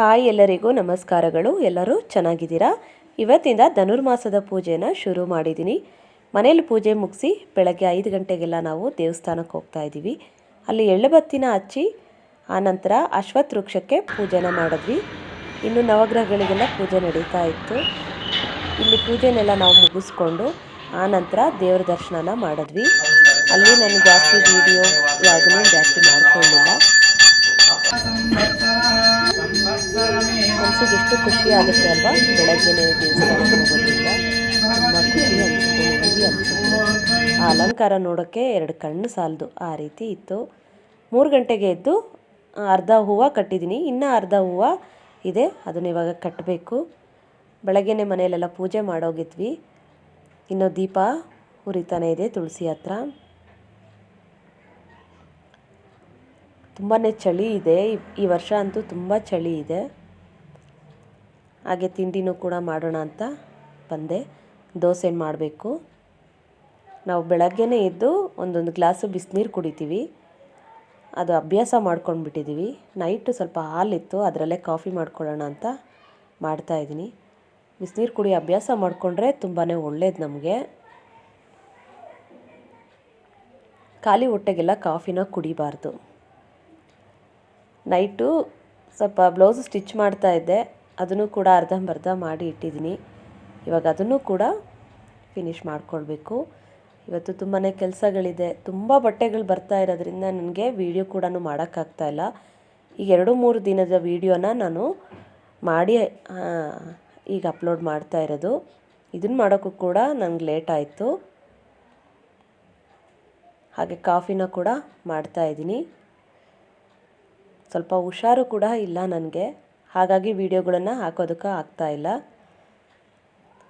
Hi ಎಲ್ಲರಿಗೂ ನಮಸ್ಕಾರಗಳು. ಎಲ್ಲರೂ ಚೆನ್ನಾಗಿದ್ದೀರಾ? ಇವತ್ತಿಂದ ಧನುರ್ಮಾಸದ ಪೂಜೆನ ಶುರು ಮಾಡಿದ್ದೀನಿ. ಮನೇಲಿ ಪೂಜೆ ಮುಗಿಸಿ ಬೆಳಗ್ಗೆ ಐದು ಗಂಟೆಗೆಲ್ಲ ನಾವು ದೇವಸ್ಥಾನಕ್ಕೆ ಹೋಗ್ತಾ ಇದ್ದೀವಿ. ಅಲ್ಲಿ ಎಳ್ಳುಬತ್ತಿನ ಹಚ್ಚಿ ಆನಂತರ ಅಶ್ವತ್ಥ ವೃಕ್ಷಕ್ಕೆ ಪೂಜೆನ ಮಾಡಿದ್ವಿ. ಇನ್ನು ನವಗ್ರಹಗಳಿಗೆಲ್ಲ ಪೂಜೆ ನಡೀತಾ ಇತ್ತು. ಇಲ್ಲಿ ಪೂಜೆನೆಲ್ಲ ನಾವು ಮುಗಿಸ್ಕೊಂಡು ಆನಂತರ ದೇವರ ದರ್ಶನನ ಮಾಡಿದ್ವಿ. ಅಲ್ಲಿ ನಾನು ಜಾಸ್ತಿ ವಿಡಿಯೋ ಯಾವುದನ್ನೂ ಜಾಸ್ತಿ ಮಾಡ್ಕೊಳ್ಳಿಲ್ಲ ಮನಸ್ಸಿಗೆ ಎಷ್ಟು ಖುಷಿ ಆಗುತ್ತೆ ಅಲ್ವಾ? ಬೆಳಗ್ಗೆನೆ ದೇವಸ್ಥಾನಕ್ಕೆ ಹೋಗೋದ್ರಿಂದ ತುಂಬ ಖುಷಿ ಅನಿಸುತ್ತೆ ಆ ಅಲಂಕಾರ ನೋಡೋಕ್ಕೆ ಎರಡು ಕಣ್ಣು ಸಾಲದು, ಆ ರೀತಿ ಇತ್ತು. ಮೂರು ಗಂಟೆಗೆ ಎದ್ದು ಅರ್ಧ ಹೂವು ಕಟ್ಟಿದ್ದೀನಿ. ಇನ್ನೂ ಅರ್ಧ ಹೂವು ಇದೆ, ಅದನ್ನು ಇವಾಗ ಕಟ್ಟಬೇಕು. ಬೆಳಗ್ಗೆನೆ ಮನೆಯಲ್ಲೆಲ್ಲ ಪೂಜೆ ಮಾಡೋಗಿದ್ವಿ. ಇನ್ನು ದೀಪ ಉರಿತಾನೆ ಇದೆ, ತುಳಸಿ ಹತ್ರ. ತುಂಬಾ ಚಳಿ ಇದೆ. ಈ ವರ್ಷ ಅಂತೂ ತುಂಬ ಚಳಿ ಇದೆ. ಹಾಗೆ ತಿಂಡಿನೂ ಕೂಡ ಮಾಡೋಣ ಅಂತ ಬಂದೆ. ದೋಸೆ ಮಾಡಬೇಕು? ನಾವು ಬೆಳಗ್ಗೆನೇ ಎದ್ದು ಒಂದೊಂದು ಗ್ಲಾಸು ಬಿಸಿನೀರು ಕುಡಿತೀವಿ. ಅದು ಅಭ್ಯಾಸ ಮಾಡ್ಕೊಂಡ್ಬಿಟ್ಟಿದ್ದೀವಿ ನೈಟು ಸ್ವಲ್ಪ ಹಾಲಿತ್ತು, ಅದರಲ್ಲೇ ಕಾಫಿ ಮಾಡ್ಕೊಳ್ಳೋಣ ಅಂತ ಮಾಡ್ತಾಯಿದ್ದೀನಿ ಬಿಸಿನೀರು ಕುಡಿ ಅಭ್ಯಾಸ ಮಾಡಿಕೊಂಡ್ರೆ ತುಂಬಾ ಒಳ್ಳೇದು ನಮಗೆ. ಖಾಲಿ ಹೊಟ್ಟೆಗೆಲ್ಲ ಕಾಫಿನ ಕುಡಿಬಾರ್ದು. ನೈಟು ಸ್ವಲ್ಪ ಬ್ಲೌಸ್ ಸ್ಟಿಚ್ ಮಾಡ್ತಾ ಇದ್ದೆ. ಅದನ್ನು ಕೂಡ ಅರ್ಧಂಬರ್ಧ ಮಾಡಿ ಇಟ್ಟಿದ್ದೀನಿ. ಇವಾಗ ಅದನ್ನು ಕೂಡ ಫಿನಿಷ್ ಮಾಡ್ಕೊಳ್ಬೇಕು. ಇವತ್ತು ತುಂಬಾ ಕೆಲಸಗಳಿದೆ. ತುಂಬ ಬಟ್ಟೆಗಳು ಬರ್ತಾ ಇರೋದ್ರಿಂದ ನನಗೆ ವೀಡಿಯೋ ಕೂಡ ಮಾಡೋಕ್ಕಾಗ್ತಾಯಿಲ್ಲ ಈಗ ಎರಡು ಮೂರು ದಿನದ ವೀಡಿಯೋನ ನಾನು ಮಾಡಿ ಈಗ ಅಪ್ಲೋಡ್ ಮಾಡ್ತಾ ಇರೋದು. ಇದನ್ನು ಮಾಡೋಕ್ಕೂ ಕೂಡ ನನಗೆ ಲೇಟ್ ಆಯಿತು. ಹಾಗೆ ಕಾಫಿನ ಕೂಡ ಮಾಡ್ತಾ ಇದ್ದೀನಿ. ಸ್ವಲ್ಪ ಹುಷಾರು ಕೂಡ ಇಲ್ಲ ನನಗೆ. ಹಾಗಾಗಿ ವೀಡಿಯೋಗಳನ್ನು ಹಾಕೋದಕ್ಕೆ ಆಗ್ತಾ ಇಲ್ಲ.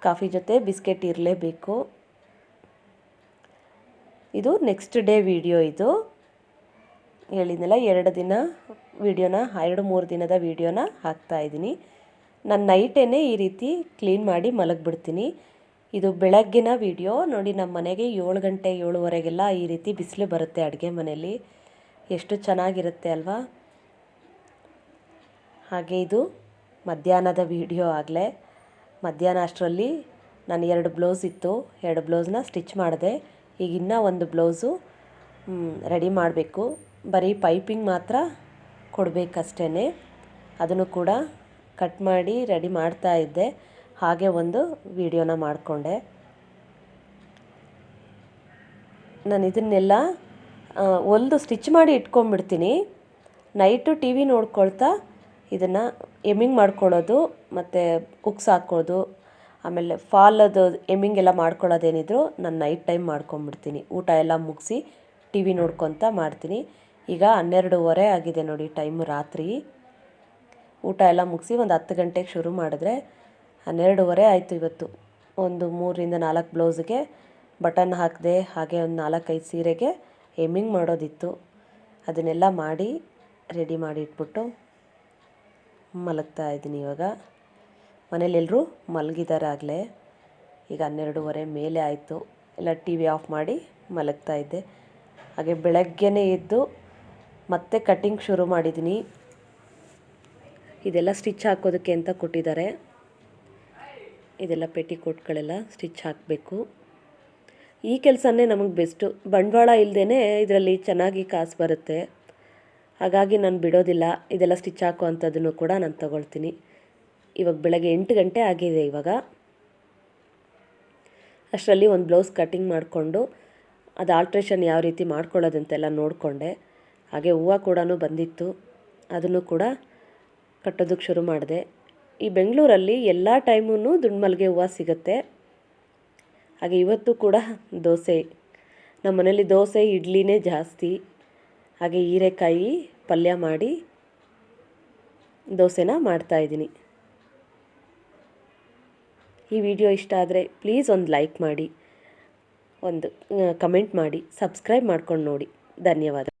ಕಾಫಿ ಜೊತೆ ಬಿಸ್ಕೆಟ್ ಇರಲೇಬೇಕು. ಇದು ನೆಕ್ಸ್ಟ್ ಡೇ ವಿಡಿಯೋ ಇದು. ಹೇಳಿದ್ನಲ್ಲ, ಎರಡು ದಿನ ವಿಡಿಯೋನ, ಎರಡು ಮೂರು ದಿನದ ವಿಡಿಯೋನ ಇದ್ದೀನಿ. ನಾನು ನೈಟೇ ಈ ರೀತಿ ಕ್ಲೀನ್ ಮಾಡಿ ಮಲಗಿಬಿಡ್ತೀನಿ. ಇದು ಬೆಳಗ್ಗಿನ ವಿಡಿಯೋ. ನೋಡಿ, ನಮ್ಮ ಮನೆಗೆ ಏಳು ಗಂಟೆ ಏಳುವರೆಗೆಲ್ಲ ಈ ರೀತಿ ಬಿಸಿಲು ಬರುತ್ತೆ ಅಡುಗೆ ಮನೆಯಲ್ಲಿ. ಎಷ್ಟು ಚೆನ್ನಾಗಿರುತ್ತೆ ಅಲ್ವಾ? ಹಾಗೆ ಇದು ಮಧ್ಯಾಹ್ನದ ವಿಡಿಯೋ ಆಗಲೇ. ಮಧ್ಯಾಹ್ನ ಅಷ್ಟರಲ್ಲಿ ನಾನು ಎರಡು ಬ್ಲೌಸ್ ಇತ್ತು. ಎರಡು ಬ್ಲೌಸ್ನ ಸ್ಟಿಚ್ ಮಾಡಿದೆ. ಈಗ ಇನ್ನೂ ಒಂದು ಬ್ಲೌಸು ರೆಡಿ ಮಾಡಬೇಕು. ಬರೀ ಪೈಪಿಂಗ್ ಮಾತ್ರ ಕೊಡಬೇಕಷ್ಟೇ ಅದನ್ನು ಕೂಡ ಕಟ್ ಮಾಡಿ ರೆಡಿ ಮಾಡ್ತಾ ಇದ್ದೆ. ಹಾಗೆ ಒಂದು ವಿಡಿಯೋನ ಮಾಡಿಕೊಂಡೆ. ನಾನು ಇದನ್ನೆಲ್ಲ ಒಂದು ಸ್ಟಿಚ್ ಮಾಡಿ ಇಟ್ಕೊಂಡ್ಬಿಡ್ತೀನಿ. ನೈಟು ಟಿ ವಿ ನೋಡ್ಕೊಳ್ತಾ ಇದನ್ನು ಎಮ್ಮಿಂಗ್ ಮಾಡ್ಕೊಳ್ಳೋದು ಮತ್ತು ಉಕ್ಸ್ ಹಾಕೋದು ಆಮೇಲೆ ಫಾಲದು ಎಮ್ಮಿಂಗ್ ಎಲ್ಲ ಮಾಡ್ಕೊಳ್ಳೋದೇನಿದ್ರು ನಾನು ನೈಟ್ ಟೈಮ್ ಮಾಡ್ಕೊಂಬಿಡ್ತೀನಿ. ಊಟ ಎಲ್ಲ ಮುಗಿಸಿ ಟಿ ವಿ ನೋಡ್ಕೊತ ಮಾಡ್ತೀನಿ. ಈಗ ಹನ್ನೆರಡೂವರೆ ಆಗಿದೆ ನೋಡಿ ಟೈಮು ರಾತ್ರಿ. ಊಟ ಎಲ್ಲ ಮುಗಿಸಿ ಒಂದು ಹತ್ತು ಗಂಟೆಗೆ ಶುರು ಮಾಡಿದ್ರೆ ಹನ್ನೆರಡೂವರೆ ಆಯಿತು ಇವತ್ತು. ಒಂದು ಮೂರರಿಂದ ನಾಲ್ಕು ಬ್ಲೌಸ್ಗೆ ಬಟನ್ ಹಾಕಿದೆ ಹಾಗೆ ಒಂದು ನಾಲ್ಕೈದು ಸೀರೆಗೆ ಎಮ್ಮಿಂಗ್ ಮಾಡೋದಿತ್ತು. ಅದನ್ನೆಲ್ಲ ಮಾಡಿ ರೆಡಿ ಮಾಡಿ ಇಟ್ಬಿಟ್ಟು ಮಲಗ್ತಾ ಇದ್ದೀನಿ ಇವಾಗ. ಮನೇಲೆಲ್ಲರೂ ಮಲಗಿದ್ದಾರೆ ಆಗಲೇ ಈಗ ಹನ್ನೆರಡೂವರೆ ಮೇಲೆ ಆಯಿತು. ಎಲ್ಲ ಟಿ ವಿ ಆಫ್ ಮಾಡಿ ಮಲಗ್ತಾ ಇದ್ದೆ. ಹಾಗೆ ಬೆಳಗ್ಗೆನೇ ಎದ್ದು ಮತ್ತೆ ಕಟ್ಟಿಂಗ್ ಶುರು ಮಾಡಿದ್ದೀನಿ. ಇದೆಲ್ಲ ಸ್ಟಿಚ್ ಹಾಕೋದಕ್ಕೆ ಅಂತ ಕೊಟ್ಟಿದ್ದಾರೆ. ಇದೆಲ್ಲ ಪೆಟಿಕೋಟ್ಗಳೆಲ್ಲ ಸ್ಟಿಚ್ ಹಾಕಬೇಕು. ಈ ಕೆಲಸನೇ ನಮಗೆ ಬೆಸ್ಟು. ಬಂಡವಾಳ ಇಲ್ಲದೇ ಇದರಲ್ಲಿ ಚೆನ್ನಾಗಿ ಕಾಸು ಬರುತ್ತೆ. ಹಾಗಾಗಿ ನಾನು ಬಿಡೋದಿಲ್ಲ, ಇದೆಲ್ಲ ಸ್ಟಿಚ್ ಹಾಕೋ ಕೂಡ ನಾನು ತಗೊಳ್ತೀನಿ. ಇವಾಗ ಬೆಳಗ್ಗೆ ಎಂಟು ಗಂಟೆ ಆಗಿದೆ ಇವಾಗ. ಅಷ್ಟರಲ್ಲಿ ಒಂದು ಬ್ಲೌಸ್ ಕಟ್ಟಿಂಗ್ ಮಾಡಿಕೊಂಡು, ಅದು ಆಲ್ಟ್ರೇಷನ್ ಯಾವ ರೀತಿ ಮಾಡ್ಕೊಳ್ಳೋದಂತೆಲ್ಲ ನೋಡಿಕೊಂಡೆ. ಹಾಗೆ ಹೂವು ಕೂಡ ಬಂದಿತ್ತು, ಅದನ್ನು ಕೂಡ ಕಟ್ಟೋದಕ್ಕೆ ಶುರು ಮಾಡಿದೆ. ಈ ಬೆಂಗಳೂರಲ್ಲಿ ಎಲ್ಲ ಟೈಮೂ ದುಂಡು ಹೂವು ಸಿಗುತ್ತೆ. ಹಾಗೆ ಇವತ್ತು ಕೂಡ ದೋಸೆ ನಮ್ಮ ಮನೇಲಿ ದೋಸೆ, ಇಡ್ಲಿನೇ ಜಾಸ್ತಿ. ಹಾಗೆ ಹೀರೆಕಾಯಿ ಪಲ್ಯ ಮಾಡಿ ದೋಸೆನ ಮಾಡ್ತಾಯಿದ್ದೀನಿ ಈ ವಿಡಿಯೋ ಇಷ್ಟ ಆದರೆ ಪ್ಲೀಸ್ ಒಂದು ಲೈಕ್ ಮಾಡಿ, ಒಂದು ಕಮೆಂಟ್ ಮಾಡಿ, ಸಬ್ಸ್ಕ್ರೈಬ್ ಮಾಡ್ಕೊಂಡು ನೋಡಿ. ಧನ್ಯವಾದ.